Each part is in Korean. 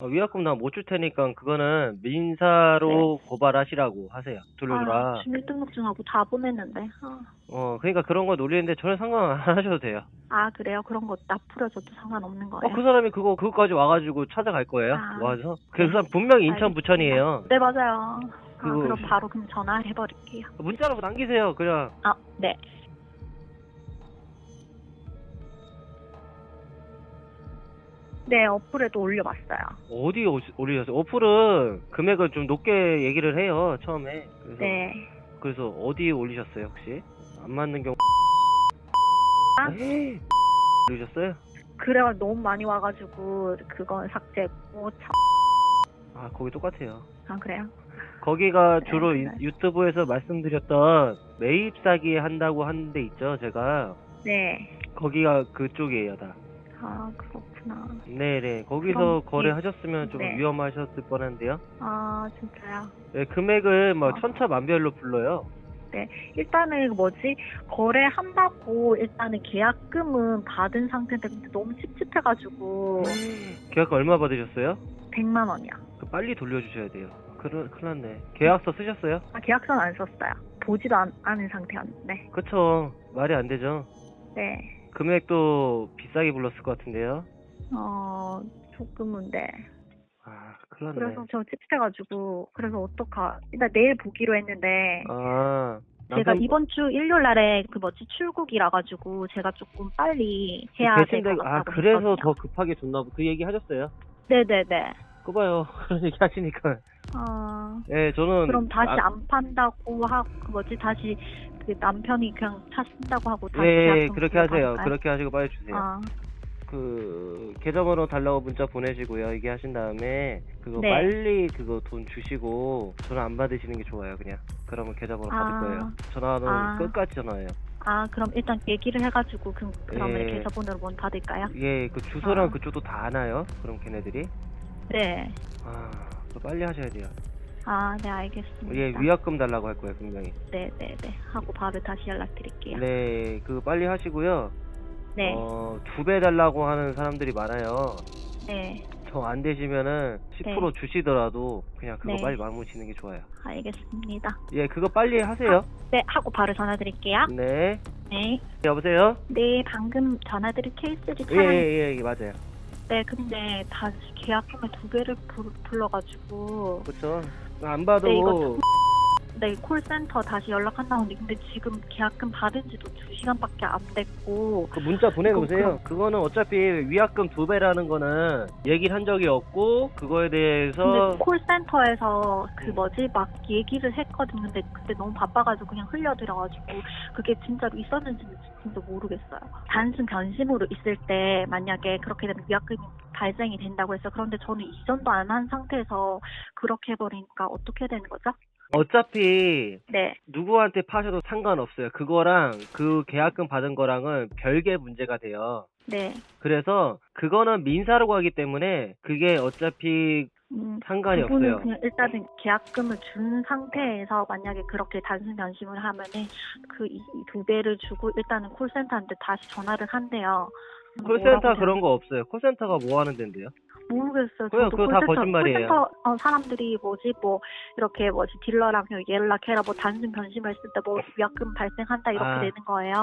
어, 위약금 나 못 줄 테니까 그거는 민사로 고발하시라고 하세요. 돌려줘라. 아, 주민등록증하고 다 보냈는데. 아, 어, 그러니까 그런 거 놀리는데 전혀 상관 안 하셔도 돼요. 아, 그래요? 그런 거 나 풀어줘도 상관없는 어, 거예요? 그 사람이 그거, 그거까지 와가지고 찾아갈 거예요. 아. 와서. 그 사람 분명히 인천 알겠습니다. 부천이에요. 네, 맞아요. 아, 그거- 그럼 바로 그럼 전화해버릴게요. 문자로 남기세요. 그냥. 아, 네. 네, 어플에도 올려봤어요. 어디 오- 올리셨어요? 어플은 금액을 좀 높게 얘기를 해요. 처음에. 그래서, 네. 그래서 어디 올리셨어요, 혹시? 안 맞는 경우. 아? 에이, 올리셨어요? 그래가 너무 많이 와가지고 그건 삭제고 참... 아, 거기 똑같아요. 아 그래요? 거기가 네, 주로 네. 인- 유튜브에서 말씀드렸던 매입 사기 한다고 하는 데 있죠, 제가. 네. 거기가 그쪽이에요, 다. 아 그렇 구나. 네네. 거기서 그럼 거래하셨으면 좀 네. 위험하셨을 뻔한데요. 아 진짜요? 네, 금액을 뭐 어. 천차만별로 불러요. 일단은 뭐지 거래한다고 일단은 계약금은 받은 상태인데 근데 너무 찝찝해가지고 계약 얼마 받으셨어요? 100만 원이요. 그 빨리 돌려주셔야 돼요. 그러, 큰일 났네. 계약서 쓰셨어요? 아 계약서는 안 썼어요. 보지도 않, 않은 상태였는데. 그쵸. 말이 안 되죠. 네. 금액도 비싸게 불렀을 것 같은데요. 어 조금은 네. 아, 큰일 났네. 그래서 저 찝찝해가지고 그래서 어떡하 일단 내일 보기로 했는데 아, 제가 남편- 이번 주 일요일 날에 그 뭐지 출국이라 가지고 제가 조금 빨리 해야 될 대신데, 것 아, 같다고 그래서. 더 급하게 줬나 보. 그 얘기 하셨어요? 네네네. 그봐요. 그런 얘기 하시니까. 아 예, 저는. 그럼 다시 아, 안 판다고 하고 그 뭐지 다시 그 남편이 그냥 차 쓴다고 하고 다시 예, 계약금 그렇게 하세요. 그렇게 하시고 빨리 주세요. 아 그 계좌번호 달라고 문자 보내시고요. 얘기 하신 다음에 그거 네. 빨리 그거 돈 주시고 전화 안 받으시는 게 좋아요. 그냥 그러면 계좌번호 아. 받을 거예요. 전화는 아. 끝까지 전화해요. 아, 그럼 일단 얘기를 해가지고 그, 그러면 예. 계좌번호를 먼저 받을까요? 예, 그 주소랑 아. 그쪽도 다 아나요? 그럼 걔네들이 네. 아, 그거 빨리 하셔야 돼요. 아, 네 알겠습니다. 예, 위약금 달라고 할 거예요, 분명히. 네, 네, 네. 하고 바로 다시 연락드릴게요. 네, 그거 빨리 하시고요. 네. 어, 두 배 달라고 하는 사람들이 많아요. 네. 저안 되시면은 10% 주시더라도 그냥 그거 네. 빨리 마무리치는 게 좋아요. 알겠습니다. 예, 그거 빨리 하세요. 네, 하고 바로 전화 드릴게요. 네. 네. 여보세요? 네, 방금 전화 드린 케이스들이 예, 참. 예, 예, 예, 맞아요. 네, 근데 다시 계약금을 두 배를 불, 불러가지고. 그쵸. 안 봐도, 네, 이거 네, 콜센터 다시 연락한다고 하는데, 근데 지금 계약금 받은 지도 두 시간밖에 안 됐고. 그 문자 보내보세요. 그럼- 그거는 어차피 위약금 두 배라는 거는 얘기를 한 적이 없고, 그거에 대해서, 근데 콜센터에서 그 음. 뭐지 막 얘기를 했거든 근데 그때 너무 바빠가지고 그냥 흘려들어가지고 그게 진짜로 있었는지 는 진짜 모르겠어요 단순 변심으로 있을 때 만약에 그렇게 되면 위약금이 발생이 된다고 해서 그런데 저는 이전도 안 한 상태에서 그렇게 해버리니까 어떻게 되는 거죠? 어차피 네 누구한테 파셔도 상관없어요. 그거랑 그 계약금 받은 거랑은 별개 문제가 돼요. 네. 그래서 그거는 민사로 가기 때문에 그게 어차피 음, 상관이 그분은 없어요. 그냥 일단은 계약금을 준 상태에서 만약에 그렇게 단순 변심을 하면은 그 두 배를 주고 일단은 콜센터한테 다시 전화를 한대요. 콜센터 뭐라고 그런 거 없어요. 콜센터가 뭐 하는 데인데요? 모르겠어요. 그거- 저도 그거 다 콜센터, 거짓말이에요. 콜센터 어, 사람들이 뭐지 뭐 이렇게 뭐지 딜러랑 그냥 연락해라 뭐 단순 변심을 했을 때 뭐 위약금 발생한다 이렇게 아. 되는 거예요.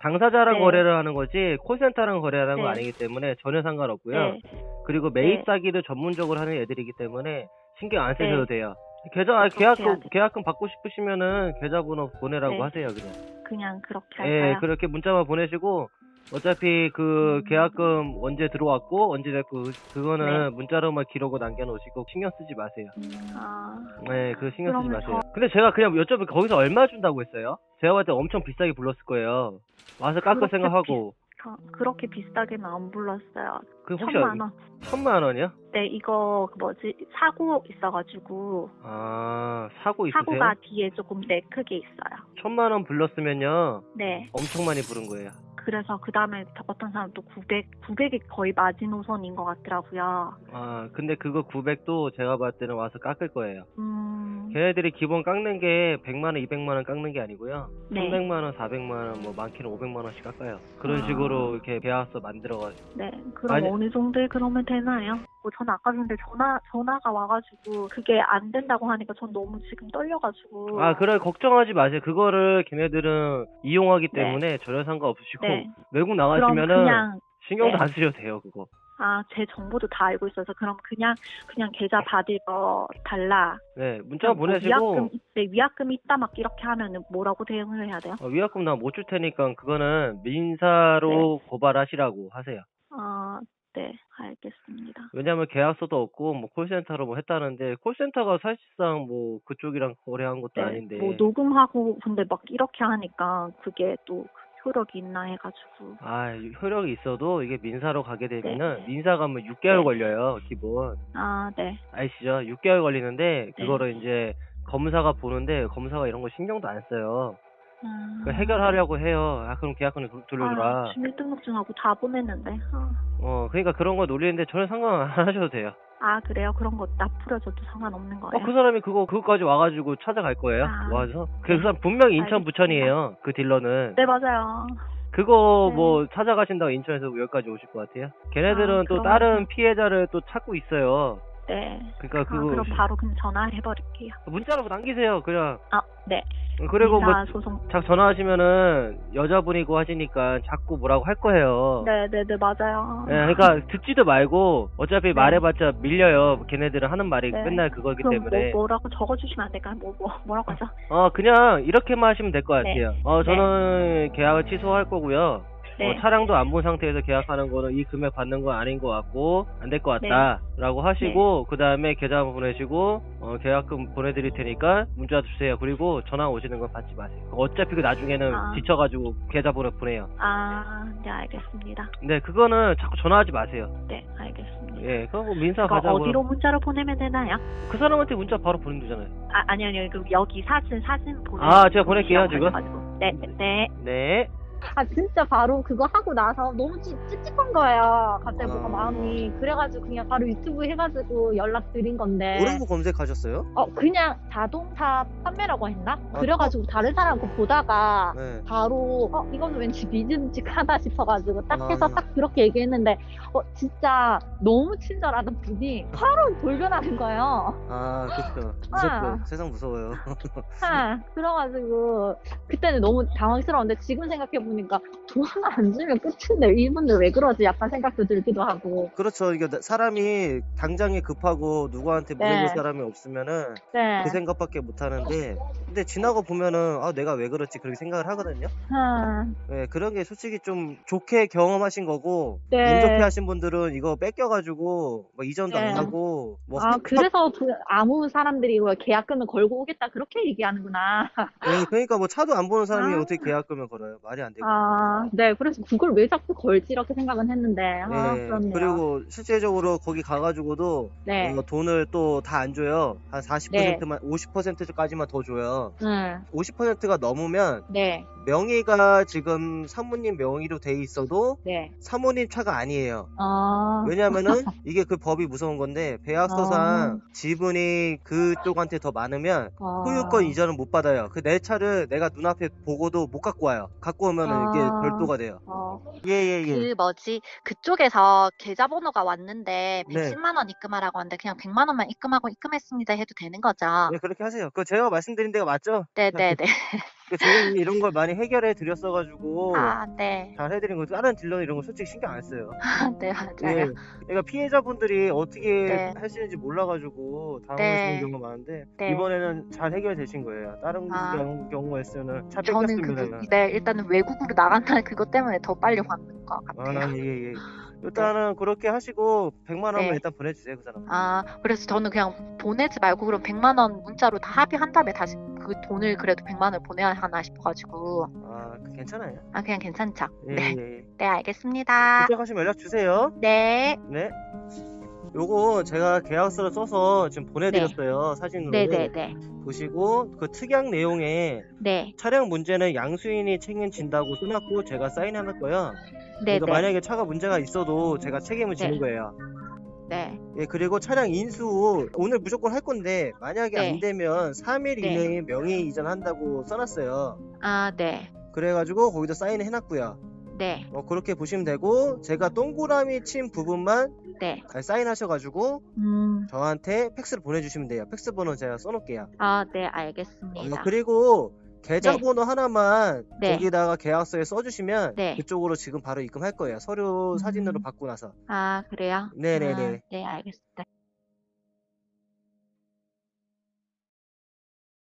당사자랑 네. 거래를 하는 거지 콜센터랑 거래하는 거 네. 아니기 때문에 전혀 상관없고요. 네. 그리고 매입 네. 사기를 전문적으로 하는 애들이기 때문에 신경 안 쓰셔도 네. 돼요. 계좌 아, 그렇게 해야 계약금 돼요. 계약금 받고 싶으시면은 계좌번호 보내라고 네. 하세요 그냥. 그냥 그렇게 예, 할까요? 그렇게 문자만 보내시고 어차피 그 음. 계약금 언제 들어왔고 언제 됐고 그거는 네. 문자로만 기록을 남겨놓으시고 신경 쓰지 마세요. 아, 네, 그 신경 쓰지 그러면 마세요. 근데 제가 그냥 여쭤보 거기서 얼마 준다고 했어요? 제가 봤을 때 엄청 비싸게 불렀을 거예요. 와서 깎을 그렇게 생각하고 저 그렇게 비싸게는 안 불렀어요. 그 혹시 천만 원. 천만 원이요? 네, 이거 그 뭐지 사고 있어가지고 아 사고 있으세요? 사고가 뒤에 조금 네 크게 있어요. 천만 원 불렀으면요 네. 엄청 많이 부른 거예요. 그래서 그 다음에 어떤 사람 또 900, 900이 거의 마지노선인 것 같더라고요. 아 근데 그거 900도 제가 봤을 때는 와서 깎을 거예요. 음, 걔네들이 기본 깎는 게 100만 원, 200만 원 깎는 게 아니고요. 네. 300만 원, 400만 원, 뭐 많게는 500만 원씩 깎아요. 그런 아. 식으로 이렇게 계약서 만들어가지고. 네. 그럼 아니- 어느 정도에 그러면 되나요? 뭐 저는 아까 근데 전화 전화가 와가지고 그게 안 된다고 하니까 전 너무 지금 떨려가지고. 아, 그래 걱정하지 마세요. 그거를 걔네들은 이용하기 네. 때문에 전혀 상관없으시고 네. 외국 그럼 나가시면은 그냥 신경도 네. 안 쓰셔도 돼요, 그거. 아 제 정보도 다 알고 있어서 그럼 그냥 그냥 계좌 받을 거 달라. 네, 문자 뭐 보내시고 위약금 네, 위약금 있다 막 이렇게 하면은 뭐라고 대응을 해야 돼요? 어, 위약금 나 못 줄 테니까 그거는 민사로 네. 고발하시라고 하세요. 아, 네, 알겠습니다. 왜냐면 계약서도 없고 뭐 콜센터로 뭐 했다는데 콜센터가 사실상 뭐 그쪽이랑 거래한 것도 네, 아닌데 뭐 녹음하고 근데 막 이렇게 하니까 그게 또 효력이 있나 해가지고. 아 효력이 있어도 이게 민사로 가게 되면은 네. 민사 가면 6개월 네. 걸려요 기본 아, 네, 아시죠? 6개월 걸리는데 네. 그거를 이제 검사가 보는데 검사가 이런 거 신경도 안 써요. 음. 그 해결하려고 해요. 아 그럼 계약금을 돌- 돌려주라. 아, 주민등록증하고 다 보냈는데. 아. 어 그러니까 그런 거 놀리는데 전혀 상관 안 하셔도 돼요. 아, 그래요? 그런 거나 풀어줘도 상관없는 거예요? 어, 그 사람이 그거, 그거까지 와가지고 찾아갈 거예요. 아. 와서. 그 사람 분명히 인천 알겠습니다. 부천이에요. 그 딜러는. 네, 맞아요. 그거 네. 뭐 찾아가신다고 인천에서 여기까지 오실 것 같아요. 걔네들은 아, 또 그러면은- 다른 피해자를 또 찾고 있어요. 네. 그러니까 아, 그거 그럼 바로 그냥 전화해버릴게요. 문자로 남기세요. 그냥. 아, 네. 그리고 뭐 소송. 자 전화하시면은 여자분이고 하시니까 자꾸 뭐라고 할 거예요. 네, 네, 네, 맞아요. 예, 그러니까 듣지도 말고 어차피 네. 말해봤자 밀려요. 걔네들은 하는 말이 네. 맨날 그거기 그럼 때문에. 뭐, 뭐라고 적어주시면 안 될까요? 뭐, 뭐, 뭐라고 하죠? 어, 그냥 이렇게만 하시면 될 것 네. 같아요. 어, 저는 계약을 취소할 거고요. 네. 어, 차량도 안 본 상태에서 계약하는 거는 이 금액 받는 건 아닌 것 같고 안 될것 네. 같다 라고 하시고 그 다음에 계좌 보내시고 어, 계약금 보내드릴 테니까 문자 주세요 그리고 전화 오시는 건 받지 마세요 어차피 그 나중에는 아. 지쳐가지고 계좌 번호 보내요 아, 네, 알겠습니다. 근데 그거는 자꾸 전화하지 마세요 네, 알겠습니다. 예 그거 뭐 민사 그거 가자고 어디로 문자로 보내면 되나요? 그 사람한테 문자 바로 보내면 되잖아요 아, 아니요, 아니요. 그 여기 사진, 사진 보내. 아, 제가 보낼게요, 지금. 네, 네, 네. 네아 진짜 바로 그거 하고 나서 너무 찌, 찝찝한 거예요. 갑자기 아. 뭔가 마음이 그래가지고 그냥 바로 유튜브 해가지고 연락 드린 건데. 뭐라고 검색하셨어요? 어 그냥 자동차 판매라고 했나? 아, 그래가지고 다른 사람 거 보다가 네 바로 어 이거는 왠지 믿음직하다 싶어가지고 딱 해서 아. 딱 그렇게 얘기했는데 어 진짜 너무 친절하던 분이 바로 돌변하는 거예요. 아, 그렇죠. 무섭죠. 세상 무서워요. 아, 그래가지고 그때는 너무 당황스러웠는데 지금 생각해 보니까 돈안 주면 끝인데 이분들 왜 그러지? 약간 생각도 들기도 하고. 그렇죠. 이게 나- 사람이 당장에 급하고 누구한테 네. 물어볼 사람이 없으면은 네. 그 생각밖에 못 하는데 근데 지나고 보면은 아 내가 왜 그렇지 그렇게 생각을 하거든요. 아, 예, 그런 게 솔직히 좀 좋게 경험하신 거고 네. 운 좋게 하신 분들은 이거 뺏겨가지고 뭐 이전도 안 네. 하고 뭐아 학- 그래서 그 아무 사람들이 뭐 계약금을 걸고 오겠다 그렇게 얘기하는구나. 예, 그러니까 뭐 차도 안 보는 사람이 아. 어떻게 계약금을 걸어요? 말이 안 되고. 아, 네. 그래서 그걸 왜 자꾸 걸지 이렇게 생각은 했는데. 아, 예, 그렇네요. 그리고 실제적으로 거기 가가지고도 네. 어, 돈을 또 다 안 줘요. 한 40%만 50%까지만 더 줘요. 네. 50%가 넘으면 네. 명의가 지금 사모님 명의로 돼 있어도 네. 사모님 차가 아니에요. 아. 왜냐면은 이게 그 법이 무서운 건데 배약서상 아. 지분이 그쪽한테 더 많으면 아. 소유권 이전을 못 받아요. 그 내 차를 내가 눈앞에 보고도 못 갖고 와요. 갖고 오면 은 이게 아. 별도가 돼요. 어. 예 예 예. 그 뭐지 그쪽에서 계좌번호가 왔는데 네. 110만 원 입금하라고 하는데 그냥 100만 원만 입금하고 입금했습니다 해도 되는 거죠? 네 그렇게 하세요. 그 제가 말씀드린 데가 맞죠? 네네네. 그 제가 이런 걸 많이 해결해 드렸어가지고 아 네. 잘 해드린 거 다른 딜러는 이런 거 솔직히 신경 안 써요. 네 맞아요. 예. 그러니까 피해자분들이 어떻게 네. 하시는지 몰라가지고 당황하시는 네. 경우가 많은데 네. 이번에는 잘 해결되신 거예요. 다른 아. 경우, 경우였으면 차 저는 뺏겼으면 그 네, 일단은 외국으로 나간다는 그것 때문에 더 빨리 왔는 것 같아요. 아, 예, 예. 일단은 그렇게 하시고 100만 원만 네. 일단 보내주세요, 그 사람. 아, 그래서 저는 그냥 보내지 말고 그럼 100만 원 문자로 다 합의한 다음에 다시 그 돈을 그래도 100만 원을 보내야 하나 싶어가지고 아, 그 괜찮아요. 아 그냥 괜찮죠? 예, 네, 예, 예. 네 알겠습니다. 도착하시면 연락 주세요. 네, 네. 요거 제가 계약서를 써서 지금 보내드렸어요, 사진으로. 네, 네, 네, 보시고 그 특약 내용에 네, 차량 문제는 양수인이 책임진다고 써놨고 제가 사인해놓을 거예요. 네, 그러니까 네. 만약에 차가 문제가 있어도 제가 책임을 지는 네. 거예요. 네. 예, 그리고 차량 인수 오늘 무조건 할 건데 만약에 네. 안 되면 3일 네. 이내에 명의 이전한다고 써놨어요. 아, 네. 그래가지고 거기다 사인을 해놨고요. 네. 어, 그렇게 보시면 되고 제가 동그라미 친 부분만 네. 사인하셔가지고 음, 저한테 팩스를 보내주시면 돼요. 팩스 번호 제가 써놓을게요. 아, 네, 어, 알겠습니다. 그리고 계좌번호 하나만 네. 거기다가 계약서에 써주시면 네. 그쪽으로 지금 바로 입금할 거예요. 서류 음. 사진으로 받고 나서. 아, 그래요? 네네네. 아, 네, 알겠습니다.